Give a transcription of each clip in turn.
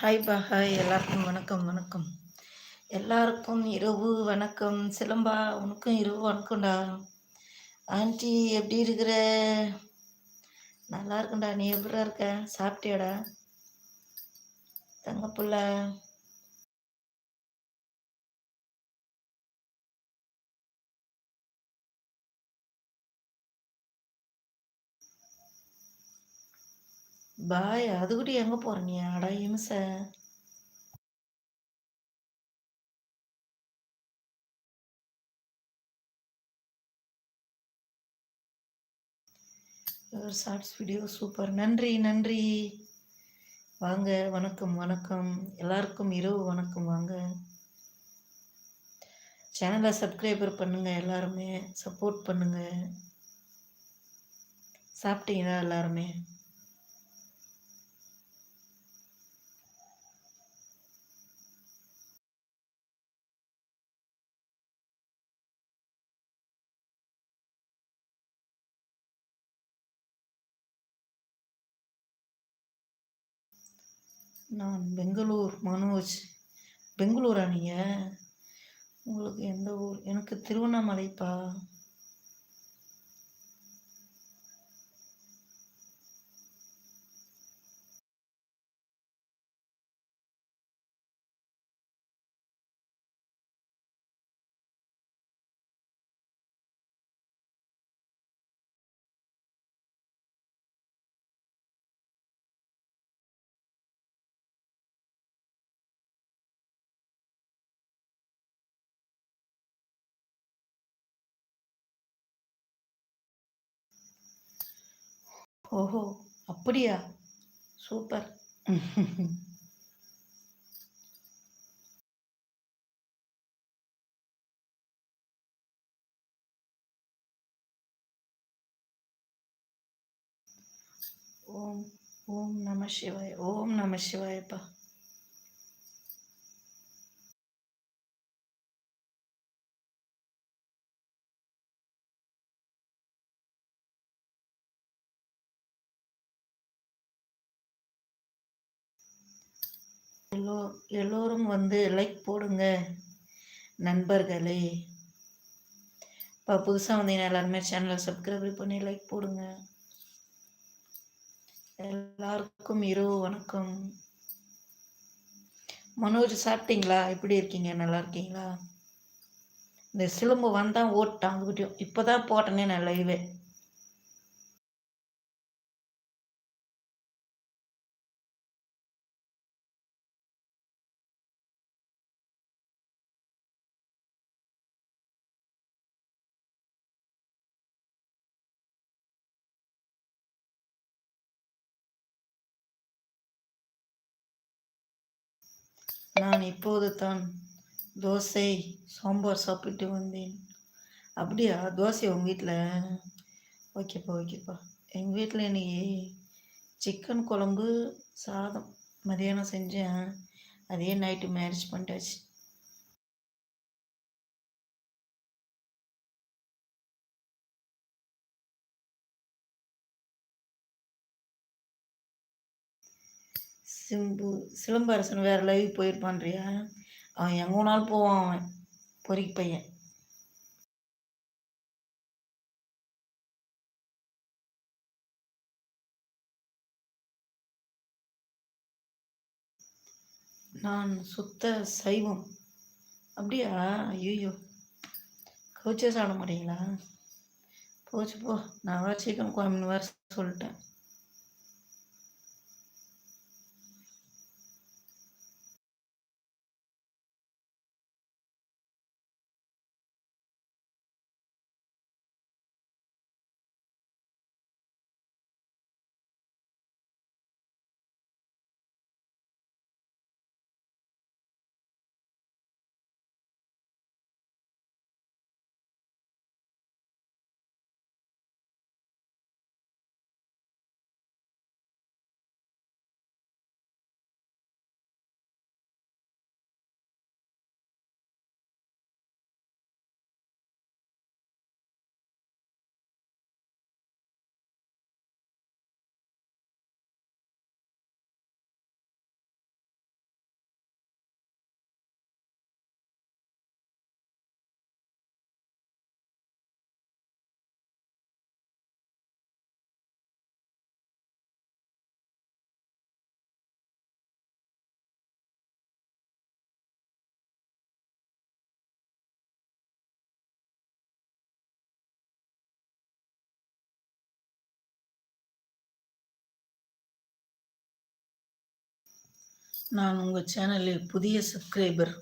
Hi பா hi எல்லாருக்கும் வணக்கம் வணக்கம். எல்லாருக்கும் இரவு வணக்கம். சிலம்பா உனக்கும் இரவு வணக்கம்டா. ஆண்டி எப்படி இருக்கிற? நல்லா இருக்குண்டா நீ எப்படா இருக்க? சாப்பிட்டியாடா? தங்கப்புள்ள? பாய் அது கூட எங்கே போகிற நீ அடா இம்ச. ஷார்ட்ஸ் வீடியோ சூப்பர் நன்றி நன்றி. வாங்க வணக்கம் வணக்கம். எல்லாருக்கும் இரவு வணக்கம் வாங்க. சேனலை சப்ஸ்கிரைபர் பண்ணுங்க எல்லாருமே. சப்போர்ட் பண்ணுங்க. சாப்பிட்டீங்களா எல்லாருமே? நான் பெங்களூர் மனோஜ். பெங்களூரா நீங்கள் உங்களுக்கு எந்த ஊர்? எனக்கு திருவண்ணாமலைப்பா. ஓஹோ அப்படியா சூப்பர் ஓம் ஓம் நம சிவாய் ஓம் நம சிவாயப்பா எல்லோ எல்லோரும் வந்து லைக் போடுங்க நண்பர்களே. இப்போ புதுசாக வந்தீங்கன்னா எல்லாருமே சேனலை சப்ஸ்கிரைப் பண்ணி லைக் போடுங்க. எல்லாருக்கும் இரவு வணக்கம். மனோஜ் சாப்பிட்டீங்களா? எப்படி இருக்கீங்க? நல்லா இருக்கீங்களா? இந்த சிலம்பு வந்தால் ஓட்டான் அதுக்கிட்டையும் இப்போ தான் போட்டேனே நான் லைவே நான் இப்போது தான் தோசை சாம்பார் சாப்பிட்டு வந்தேன். அப்படியா? தோசை உங்கள் வீட்டில் ஓகேப்பா ஓகேப்பா எங்கள் வீட்டில் இன்னைக்கு சிக்கன் குழம்பு சாதம். மதியானம் செஞ்சேன். அதே நைட்டு மேரேஜ் பண்ணிட்டாச்சு. சிம்பு சிலம்பரசன் வேறு லைவ் போயிருப்பான்றியா? அவன் எங்கனாலும் போவான் அவன் பொறிக்கு பையன். நான் சுத்த சைவம். அப்படியா? ஐயோ கவுச்சே சாப்பிட மாட்டீங்களா? போச்சு போ. நான் சிக்கன் குழம்புன்னு வேறு சொல்லிட்டேன். நான் உங்கள் சேனலில் புதிய சப்ஸ்கிரைபர்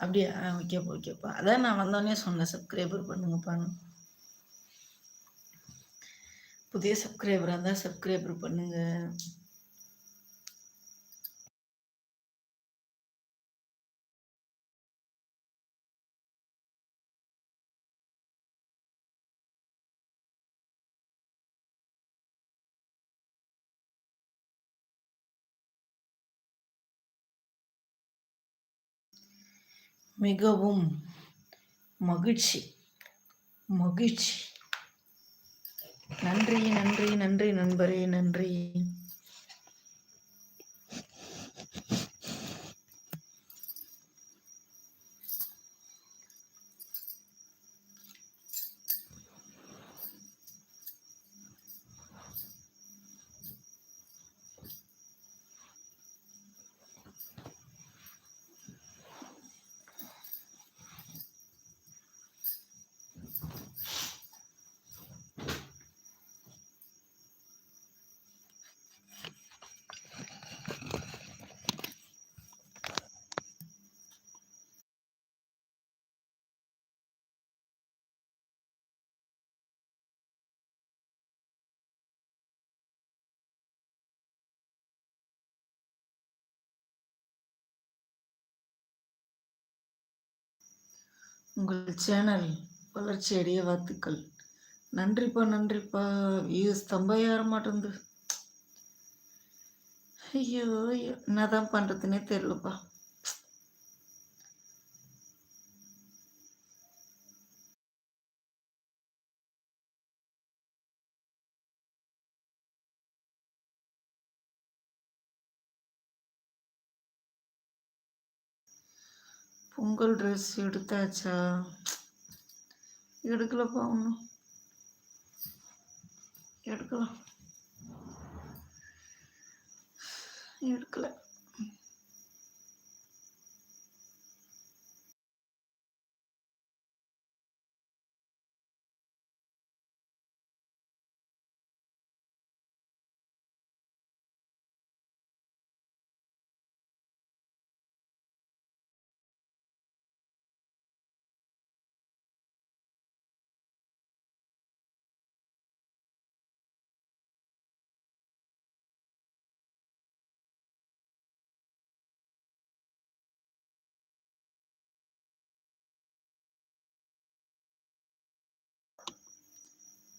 அப்படியே ஓகேப்பா ஓகேப்பா அதான் நான் வந்தோடனே சொன்னேன் சப்ஸ்கிரைபர் பண்ணுங்கப்பான்னு புதிய சப்ஸ்கிரைபராக இருந்தால் சப்ஸ்கிரைபர் பண்ணுங்கள் மிகவும் மகிழ்ச்சி. மகிழ்ச்சி. நன்றி நன்றி நன்றி நண்பரே நன்றி. உங்கள் சேனல் வளர்ச்சி அடைய வாழ்த்துக்கள். நன்றிப்பா நன்றிப்பா. வியூஸ் தம்ப ஏற மாட்டேங்குது. ஐயோ ஐயோ. என்னதான் பண்ணுறதுனே தெரியலப்பா. பொங்கல் ட்ரெஸ் எடுத்தாச்சா? எடுக்கலப்பா ஒன்றும் எடுக்கலாம். எடுக்கலை.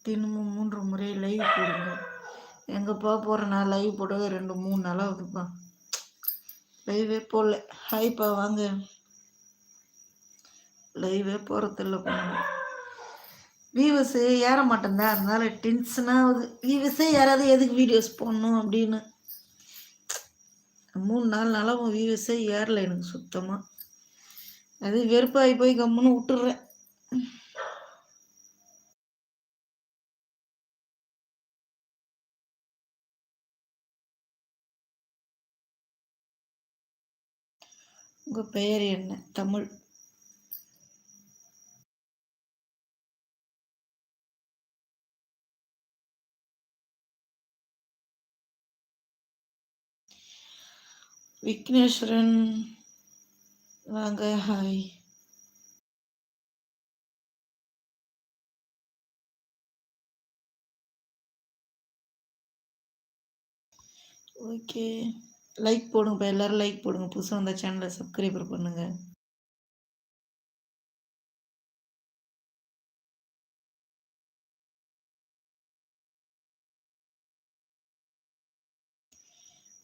தினமும் மூன்று முறை லைவ் போடுங்க. எங்கப்பா போகிறேன் நான் லைவ் போடவே ரெண்டு மூணு நாளாக ஆகுதுப்பா. லைவே போடல. ஹாய்ப்பா வாங்க. லைவே போகிறதில்லப்பா வியூவர்ஸு ஏற மாட்டேன்தான் அதனால டென்ஷனாக ஆகுது. வியூவர்ஸே யாராவது எதுக்கு வீடியோஸ் போடணும் அப்படின்னு. மூணு நாலு நாளாக வியூவர்ஸே ஏறலை எனக்கு சுத்தமாக அது வெறுப்பாகி போய் கம்முன்னு விட்டுடுறேன் உங்கள் பெயர் என்ன? தமிழ். விக்னேஸ்வரன். வாங்க ஹாய் ஓகே லைக் போடுங்கப்பா எல்லோரும் லைக் போடுங்க. புதுசாக வந்த சேனலை சப்ஸ்கிரைபர் பண்ணுங்கள்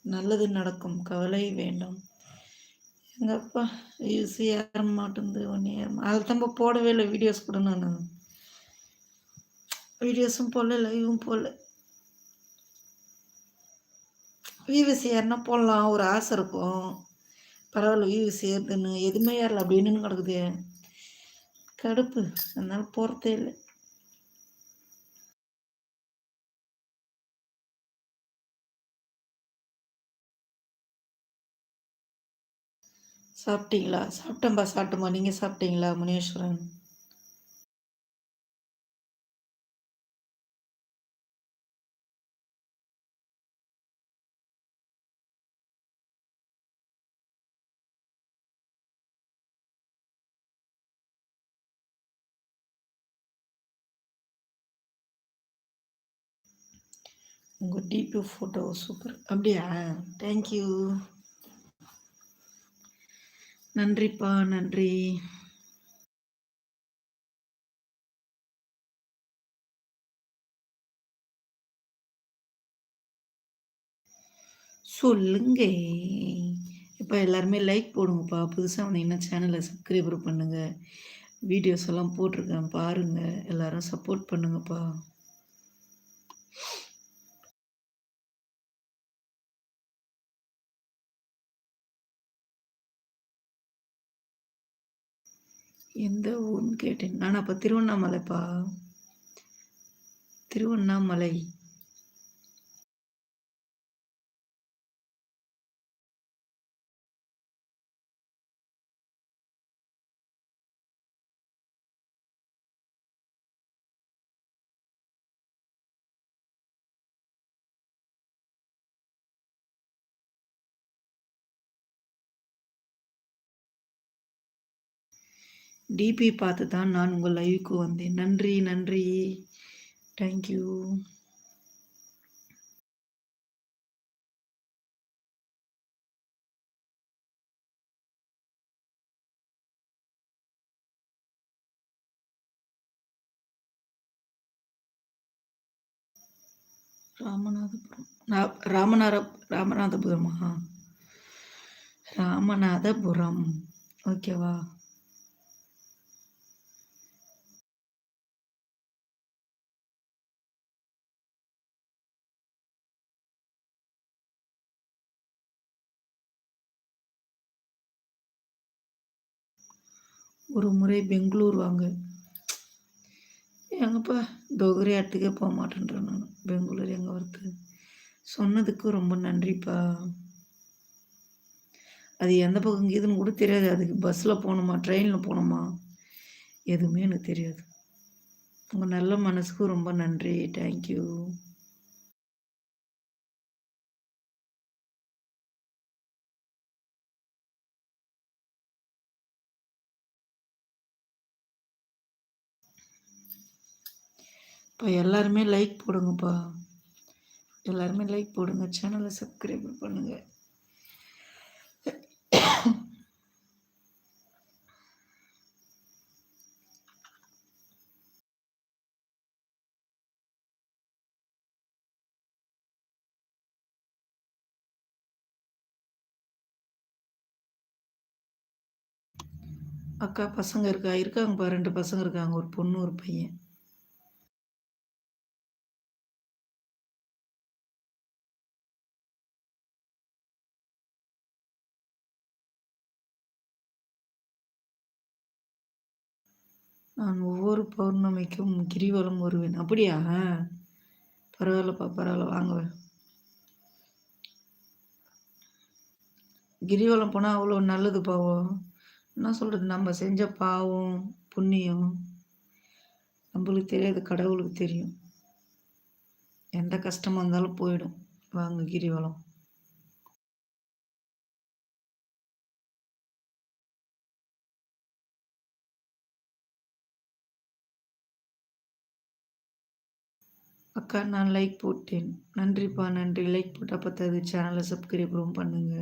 நல்லது நடக்கும். கவலை வேண்டாம். எங்கப்பா வியூஸ் ஏற மாட்டேங்குது ஒன் இயர் அதில் தம்ப போடவே இல்லை வீடியோஸ் கூட நான் வீடியோஸும் போடல லைவும் போடல. விவிசிஆர்னா போடலாம் ஒரு ஆசை இருக்கும். பரவாயில்ல விவிசிஆர்னு ஏறுதுன்னு எதுவுமே ஏறல அப்படின்னு கிடக்குது. கடுப்பு. அதனால போகிறதே இல்லை. சாப்பிட்டீங்களா? சாப்பிட்டேன்பா சாப்பிட்டோமா நீங்கள் சாப்பிட்டீங்களா முனேஸ்வரன்? உங்கள் டிபி ஃபோட்டோ சூப்பர் அப்படியா? தேங்க்யூ நன்றிப்பா நன்றி. சொல்லுங்க. இப்போ எல்லாருமே லைக் போடுங்கப்பா. புதுசாக வந்தீங்கன்னா சேனலை சப்ஸ்கிரைபர் பண்ணுங்கள் வீடியோஸ் எல்லாம் போட்டிருக்கேன் பாருங்கள் எல்லாரும் சப்போர்ட் பண்ணுங்கப்பா. எந்த ஊர்னு கேட்டேன். நான் அப்போ திருவண்ணாமலைப்பா. திருவண்ணாமலை. டிபி பார்த்து தான் நான் உங்கள் லைவுக்கு வந்தேன். நன்றி நன்றி. Thank you Ramanathapuram. ராமநாத ராமநாதபுரமா? ராமநாதபுரம். ஓகேவா ஒரு முறை பெங்களூர் வாங்க. எங்கப்பா தொகரி ஆட்டுக்கே போக மாட்டேன்றேன் நான். பெங்களூர் எங்கே வருது சொன்னதுக்கு ரொம்ப நன்றிப்பா. அது எந்த பக்கம் கீதுன்னு கூட தெரியாது. அதுக்கு பஸ்ஸில் போகணுமா ட்ரெயினில் போகணுமா? எதுவுமே எனக்கு தெரியாது. உங்கள் நல்ல மனசுக்கு ரொம்ப நன்றி. தேங்க்யூ இப்போ எல்லாருமே லைக் போடுங்கப்பா. எல்லாருமே லைக் போடுங்க. சேனலை சப்ஸ்கிரைப் பண்ணுங்க. அக்கா பசங்க இருக்கா? இருக்காங்கப்பா. ரெண்டு பசங்க இருக்காங்க. ஒரு பொண்ணு ஒரு பையன். நான் ஒவ்வொரு பௌர்ணமிக்கும் கிரிவலம் வருவேன். அப்படியா? பரவாயில்லப்பா பரவாயில்ல. வாங்குவேன் கிரிவலம் போனால் அவ்வளோ நல்லது பாவம். என்ன சொல்கிறது நம்ம செஞ்ச பாவம் புண்ணியம் நம்மளுக்கு தெரியாது கடவுளுக்கு தெரியும். எந்த கஷ்டமாக இருந்தாலும் போயிடும். வாங்க கிரிவலம். அக்கா நான் லைக் போட்டேன். நன்றிப்பா நன்றி. லைக் போட்டால் பத்தாது. சேனலை சப்ஸ்கிரைபரும் பண்ணுங்க.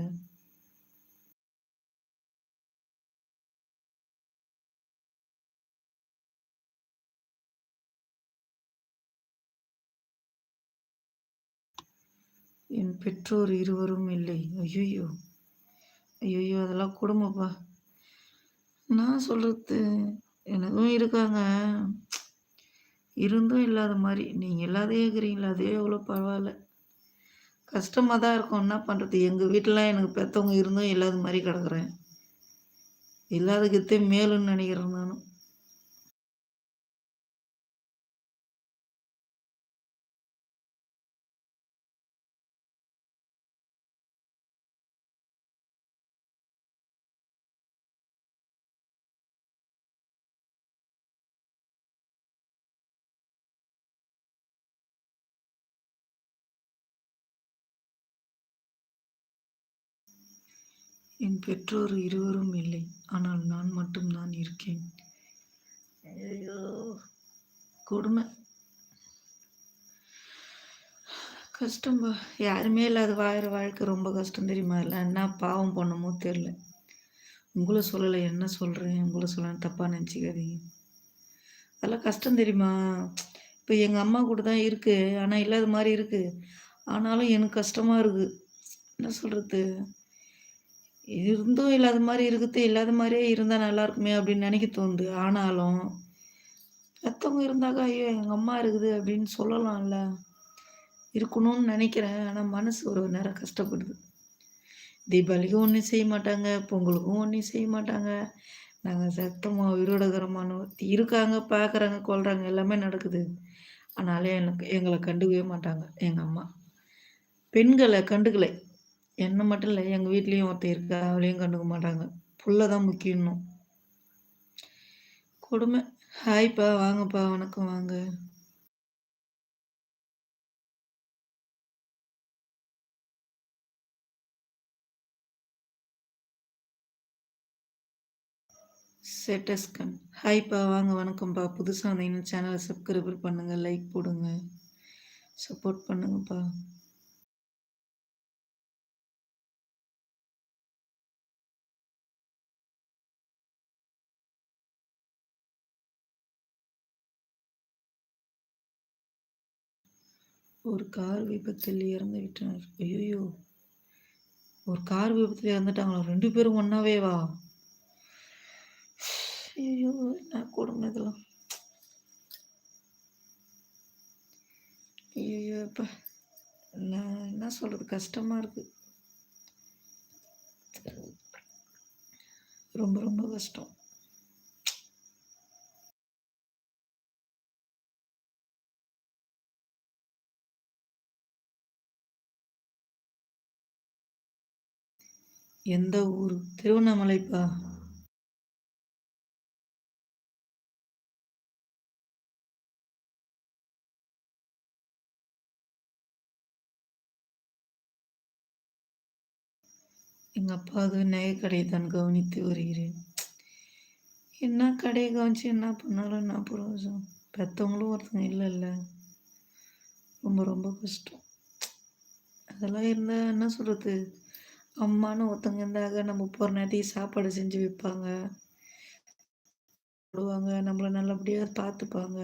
என் பெற்றோர் இருவரும் இல்லை. ஐயோ ஐயோ அதெல்லாம் குடும்பப்பா நான் சொல்கிறது எனக்கும் இருக்காங்க. இருந்தும் இல்லாத மாதிரி. நீங்கள் இல்லாதே இருக்கிறீங்களா அதே எவ்வளோ பரவாயில்ல. கஷ்டமாக தான் இருக்கும். என்ன பண்ணுறது எங்கள் வீட்டிலலாம் எனக்கு பெற்றவங்க இருந்தும் இல்லாத மாதிரி கிடக்குறேன். இல்லாதக்கத்தே மேலுன்னு நினைக்கிறேன் நானும் என் பெற்றோர் இருவரும் இல்லை. ஆனால் நான் மட்டும்தான் இருக்கேன். ஐயோ கொடுமை. கஷ்டம்பா யாருமே இல்லாத வாழற வாழ்க்கை ரொம்ப கஷ்டம் தெரியுமா? இல்லை என்ன பாவம் பண்ணமோ தெரில உங்களை சொல்லலை என்ன சொல்கிறேன் உங்களை சொல்ல தப்பாக நினச்சிக்காதீங்க. அதெல்லாம் கஷ்டம் தெரியுமா? இப்போ எங்கள் அம்மா கூட தான் இருக்குது ஆனால் இல்லாத மாதிரி இருக்குது ஆனாலும் எனக்கு கஷ்டமாக இருக்குது என்ன சொல்கிறது இருந்தும் இல்லாத மாதிரி இருக்குது இல்லாத மாதிரியே இருந்தால் நல்லா இருக்குமே அப்படின்னு நினைக்க தோணுது. ஆனாலும் மற்றவங்க இருந்தாக்கா ஐயோ எங்கள் அம்மா இருக்குது அப்படின்னு சொல்லலாம்ல. இருக்கணும்னு நினைக்கிறேன். ஆனால் மனசு ஒரு நேரம் கஷ்டப்படுது. தீபாவளிக்கும் ஒன்றும் செய்ய மாட்டாங்க பொங்கலுக்கும் ஒன்றும் செய்ய மாட்டாங்க. நாங்கள் சத்தமாக உயிரோடகரமான இருக்காங்க பார்க்குறாங்க கொள்கிறாங்க எல்லாமே நடக்குது. ஆனாலே எனக்கு எங்களை கண்டுக்கவே மாட்டாங்க எங்கள் அம்மா. பெண்களை கண்டுக்கலை. என்ன மட்டும் இல்லை எங்கள் வீட்லேயும் ஒருத்தர் இருக்கா அவளையும் கண்டுக்க மாட்டாங்க. புள்ள தான் முக்கியம்னும் கொடுமை ஹாய்ப்பா வாங்கப்பா வணக்கம் வாங்க. செட்டஸ்கன் ஹாய்ப்பா வாங்க வணக்கம்ப்பா புதுசாக வந்தீங்கன்னா சேனலை சப்ஸ்கிரைபர் பண்ணுங்கள் லைக் போடுங்க. சப்போர்ட் பண்ணுங்கப்பா. ஒரு கார் விபத்தில் இறந்து விட்டனர். ஐயோ ஒரு கார் விபத்தில் இறந்துட்டாங்களா? ரெண்டு பேரும் ஒன்றாவே வா. ஐயோ என்ன கொடுமை இதெல்லாம். ஐயோ இப்போ நான் என்ன சொல்கிறது கஷ்டமாக இருக்குது ரொம்ப ரொம்ப கஷ்டம். எந்த ஊர்? திருவண்ணாமலைப்பா. எங்கள் அப்பாவுக்கு நகை கடையை தான் கவனித்து வருகிறேன். என்ன கடையை கவனிச்சு என்ன பண்ணாலும் என்ன பிரயோஜனம்? பெற்றவங்களும் ஒருத்தங்க இல்லைல்ல. ரொம்ப ரொம்ப கஷ்டம். அதெல்லாம் இருந்தால் என்ன சொல்கிறது அம்மான்னு ஒருத்தங்க இருந்தாங்க. நம்ம போகிற நேரத்துக்கு சாப்பாடு செஞ்சு வைப்பாங்க. போடுவாங்க. நம்மளை நல்லபடியாக பார்த்துப்பாங்க.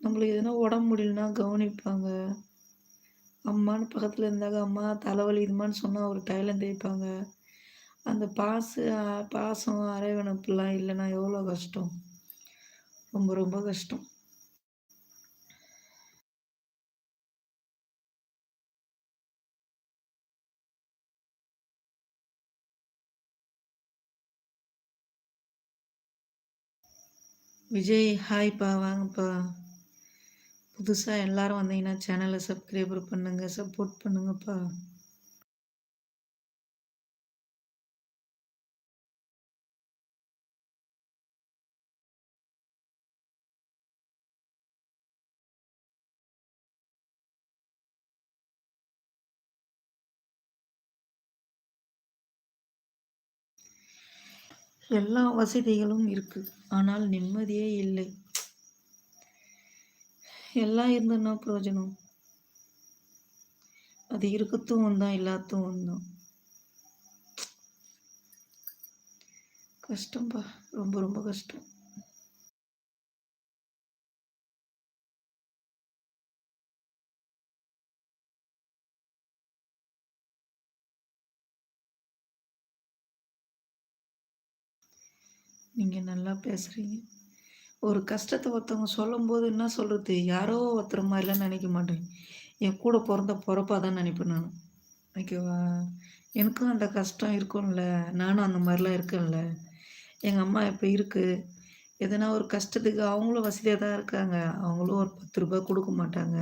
நம்மளுக்கு எதுனா உடம்பு முடியலன்னா கவனிப்பாங்க. அம்மான்னு பக்கத்தில் இருந்தாங்க. அம்மா தலைவலி இதுமான்னு சொன்னால் ஒரு டைலம் தேய்ப்பாங்க. அந்த பாசு பாசம் அரைவணப்புலாம் இல்லைன்னா எவ்வளோ கஷ்டம்? ரொம்ப ரொம்ப கஷ்டம். விஜய் ஹாய்ப்பா வாங்கப்பா புதுசாக எல்லோரும் வந்தீங்கன்னா சேனலை சப்ஸ்கிரைபர் பண்ணுங்கள் சப்போர்ட் பண்ணுங்கப்பா. எல்லா வசதிகளும் இருக்குது ஆனால் நிம்மதியே இல்லை. எல்லாம் இருந்ததுன்னா பிரயோஜனம். அது இருக்கத்தும் வந்தான் இல்லாத்தும் வந்தான் கஷ்டம்பா. ரொம்ப ரொம்ப கஷ்டம். நீங்கள் நல்லா பேசுகிறீங்க ஒரு கஷ்டத்தை ஒருத்தவங்க சொல்லும்போது என்ன சொல்கிறது யாரோ ஒருத்தர் மாதிரிலாம் நினைக்க மாட்டேன். என் கூட பிறந்த பிறப்பாக தான் நினைப்பேன் நான். ஓகேவா? எனக்கும் அந்த கஷ்டம் இருக்கும்ல. நானும் அந்த மாதிரிலாம் இருக்கேன்ல. எங்கள் அம்மா இப்போ இருக்குது எதனா ஒரு கஷ்டத்துக்கு அவங்களும் வசதியாக தான் இருக்காங்க. அவங்களும் ஒரு பத்து ரூபாய் கொடுக்க மாட்டாங்க.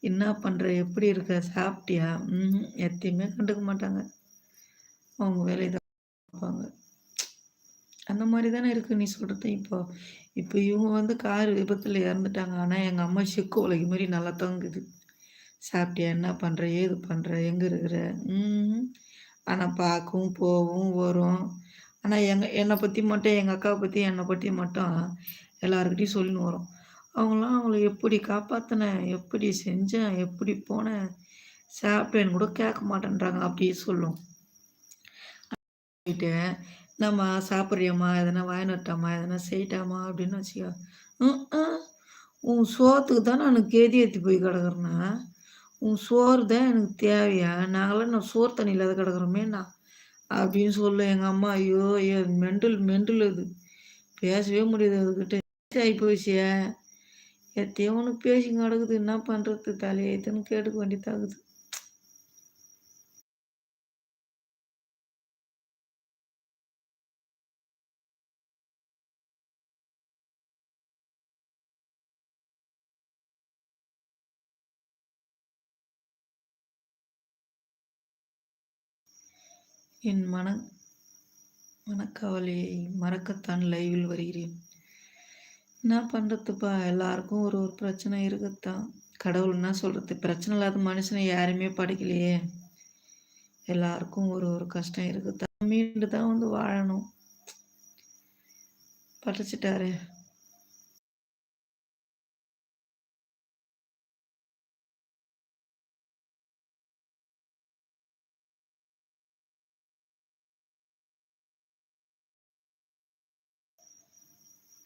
என்ன பண்ணுற எப்படி இருக்க? சாப்பிட்டியா? ம் எத்தையுமே கண்டுக்க மாட்டாங்க. அவங்க வேலையை தான் பார்ப்பாங்க. அந்த மாதிரி தானே இருக்குது நீ சொல்கிறது இப்போ. இப்போ இவங்க வந்து கார் விபத்தில் இறந்துட்டாங்க. ஆனால் எங்கள் அம்மா செக்கு உலகி மாதிரி நல்லா தங்குது. சாப்பிட்டியா? என்ன பண்ணுற ஏது பண்ணுற எங்கே இருக்கிற? ஆனால் பார்க்கவும் போவும் வரும். ஆனால் எங்கள் என்னை பற்றி மட்டும் எங்கள் அக்காவை பற்றி என்னை பற்றி மட்டும் எல்லாருக்கிட்டையும் சொல்லின்னு வரும். அவங்களாம் அவங்கள எப்படி காப்பாற்றினேன் எப்படி செஞ்சேன்? எப்படி போனேன்? சாப்பிட்டேன்னு கூட கேட்க மாட்டேன்றாங்க. அப்படியே சொல்லும். நம்ம சாப்பிட்றியம்மா எதனா வாங்கினட்டாமா எதனா செய்யிட்டாமா அப்படின்னு வச்சுக்கோ. உன் சோத்துக்கு தான் நான் கேதி ஏற்றி போய் கிடக்குறேன்னா. உன் சோறு தான் எனக்கு தேவையா? நாங்களாம் நான் சோறு தண்ணி இல்லாத கிடக்குறோமே நான் அப்படின்னு சொல்லு. எங்கள் அம்மா ஐயோ ஐயோ மெண்டல் மெண்டல் அது. பேசவே முடியாது அதுக்கிட்ட. ஆகி போச்சியா எத்தையோ ஒன்று பேசி கிடக்குது. என்ன பண்ணுறது தலையேத்துன்னு கேட்டுக்க வேண்டியதாகுது என் மன மனக்கவலையை மறக்கத்தான் லைவில் வருகிறேன். என்ன பண்ணுறதுப்பா எல்லாருக்கும் ஒரு ஒரு பிரச்சனை இருக்குத்தான். கடவுள் என்ன சொல்கிறது பிரச்சனை இல்லாத மனுஷனை யாருமே படைக்கலையே. எல்லாருக்கும் ஒரு ஒரு கஷ்டம் இருக்குத்தான். மீண்டு தான் வந்து வாழணும். படிச்சிட்டாரு.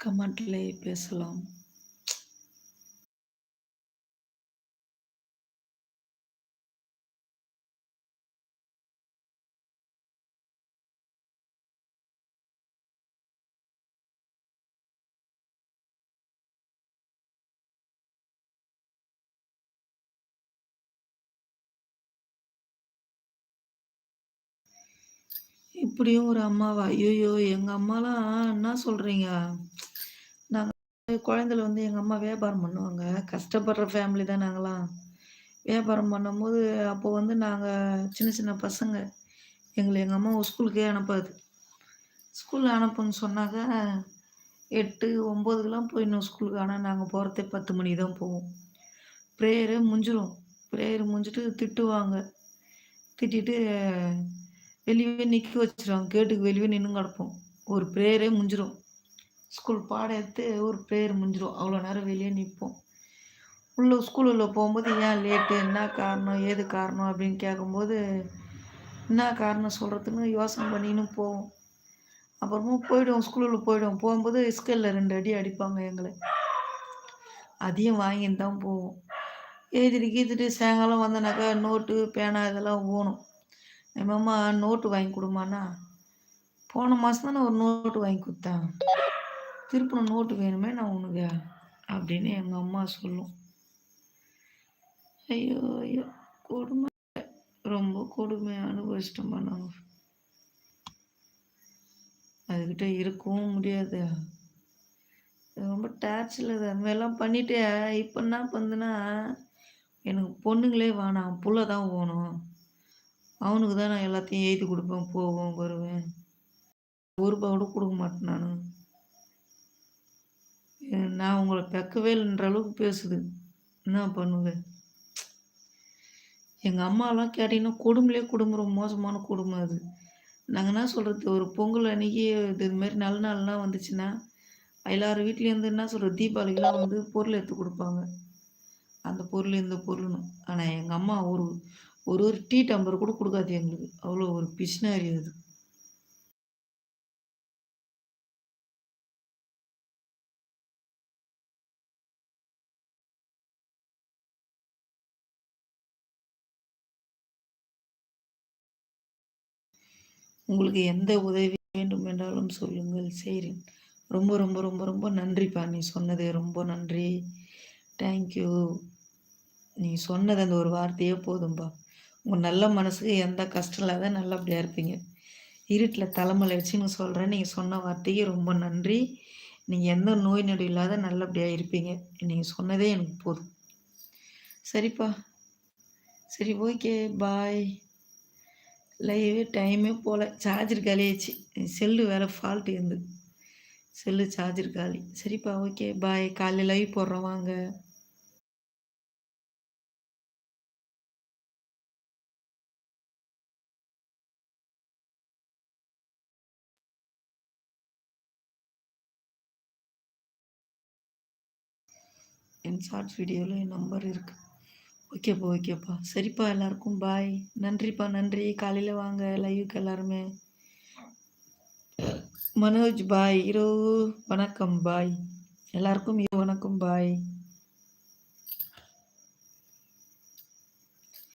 கமெண்ட்லே பேசலாம். இப்படியும் ஒரு அம்மாவா? ஐயோ எங்கள் அம்மாலாம் என்ன சொல்கிறீங்க நாங்கள் குழந்தைல வந்து எங்கள் அம்மா வியாபாரம் பண்ணுவாங்க. கஷ்டப்படுற ஃபேமிலி தான் நாங்களாம். வியாபாரம் பண்ணும்போது அப்போ வந்து நாங்கள் சின்ன சின்ன பசங்க. எங்களை எங்கள் அம்மா ஸ்கூலுக்கே அனுப்பாது. ஸ்கூலில் அனுப்புன்னு சொன்னாக்க எட்டு ஒம்போதுக்கெலாம் போயிடணும் ஸ்கூலுக்கு. ஆனால் நாங்கள் போகிறதே பத்து மணி தான் போவோம். ப்ரேயரு முடிஞ்சிடும் ப்ரேயர் முடிஞ்சிட்டு திட்டுவாங்க. திட்டிட்டு வெளியே நிற்க வச்சிருவாங்க. கேட்டுக்கு வெளியே நின்று கிடப்போம். ஒரு ப்ரேயரே முடிஞ்சிடும் ஸ்கூல் பாடம் எடுத்து ஒரு ப்ரேயர் முடிஞ்சிடும் அவ்வளோ நேரம் வெளியே நிற்போம் உள்ள ஸ்கூலில் போகும்போது ஏன் லேட்டு என்ன காரணம்? ஏது காரணம்? அப்படின்னு கேட்கும்போது என்ன காரணம் சொல்கிறதுன்னு யோசனை பண்ணின்னு போவோம். அப்புறமா போயிடுவோம் ஸ்கூலில் போயிடுவோம். போகும்போது ஸ்கேலில் ரெண்டு அடி அடிப்பாங்க எங்களை. அதையும் வாங்கின்னு தான் போவோம். எழுதிட்டு கீத்துட்டு சாயங்காலம் வந்தனாக்கா நோட்டு பேனா இதெல்லாம் ஓணும் என் மாமா நோட்டு வாங்கி கொடுமாண்ணா. போன மாதம் தானே ஒரு நோட்டு வாங்கி கொடுத்தேன். திருப்பணம் நோட்டு வேணுமே நான் உனக்கு அப்படின்னு எங்கள் அம்மா சொல்லும். ஐயோ ஐயோ கொடுமை. ரொம்ப கொடுமை அனுபவிச்சிட்டோம் பண்ணாங்க அதுக்கிட்ட இருக்கவும் முடியாது. ரொம்ப டார்ச்சில் அது மாதிரிலாம் பண்ணிட்டு இப்போ என்ன பண்ணுதுன்னா எனக்கு பொண்ணுங்களே வேணாம் புள்ள தான் போகணும் அவனுக்கு தான் நான் எல்லாத்தையும் எழுதி கொடுப்பேன் போவேன் வருவேன். ஒரு ரூபா கூட கொடுக்க மாட்டேன் நான். நான் உங்களை பெக்கவே இல்லைன்ற அளவுக்கு பேசுது. என்ன பண்ணுவேன் எங்கள் அம்மாலாம் கேட்டிங்கன்னா குடும்பலே குடும்பம் ரொம்ப மோசமான குடும்பம் அது. நாங்கள் என்ன சொல்கிறது ஒரு பொங்கல் அன்றைக்கி இதுமாரி நல்ல நாள்லாம் வந்துச்சுன்னா எல்லார் வீட்லேருந்து என்ன சொல்கிறது தீபாவளிக்கெலாம் வந்து பொருள் எடுத்து கொடுப்பாங்க. அந்த பொருள் இந்த பொருள்னு. ஆனால் எங்கள் அம்மா ஒரு ஒரு ஒரு டீ டம்பர் கூட கொடுக்காது எங்களுக்கு. அவ்வளோ ஒரு பிஷ்னாரி அது. உங்களுக்கு எந்த உதவி வேண்டும் என்றாலும் சொல்லுங்கள். செய்கிறேன் ரொம்ப ரொம்ப ரொம்ப ரொம்ப நன்றிப்பா. நீ சொன்னது ரொம்ப நன்றி. தேங்க்யூ நீ சொன்னது அந்த ஒரு வார்த்தையே போதும்பா. உங்கள் நல்ல மனசுக்கு எந்த கஷ்டம் இல்லாத நல்லபடியாக இருப்பீங்க. இருட்டில் தலைமலை வச்சுன்னு சொல்கிறேன் நீங்கள் சொன்ன வார்த்தைக்கு ரொம்ப நன்றி. நீங்கள் எந்த நோய் நொடி இல்லாத நல்லபடியாக இருப்பீங்க. நீங்கள் சொன்னதே எனக்கு போதும். சரிப்பா. சரி ஓகே பாய் லைவே டைமே போகல சார்ஜர் காலியாச்சு செல்லு வேறு ஃபால்ட் இருந்து. செல்லு சார்ஜர் காலி. சரிப்பா ஓகே பாய் காலையில் லைவ் போடுறோம் வாங்க. என் ஷார்ட்ஸ் வீடியோவில் என் நம்பர் இருக்குது ஓகேப்பா ஓகேப்பா. சரிப்பா எல்லாருக்கும் பாய் நன்றிப்பா நன்றி. காலையில் வாங்க லைவுக்கு எல்லாருமே. மனோஜ் பாய் இரவு வணக்கம் பாய் எல்லாருக்கும் இரவு வணக்கம் பாய்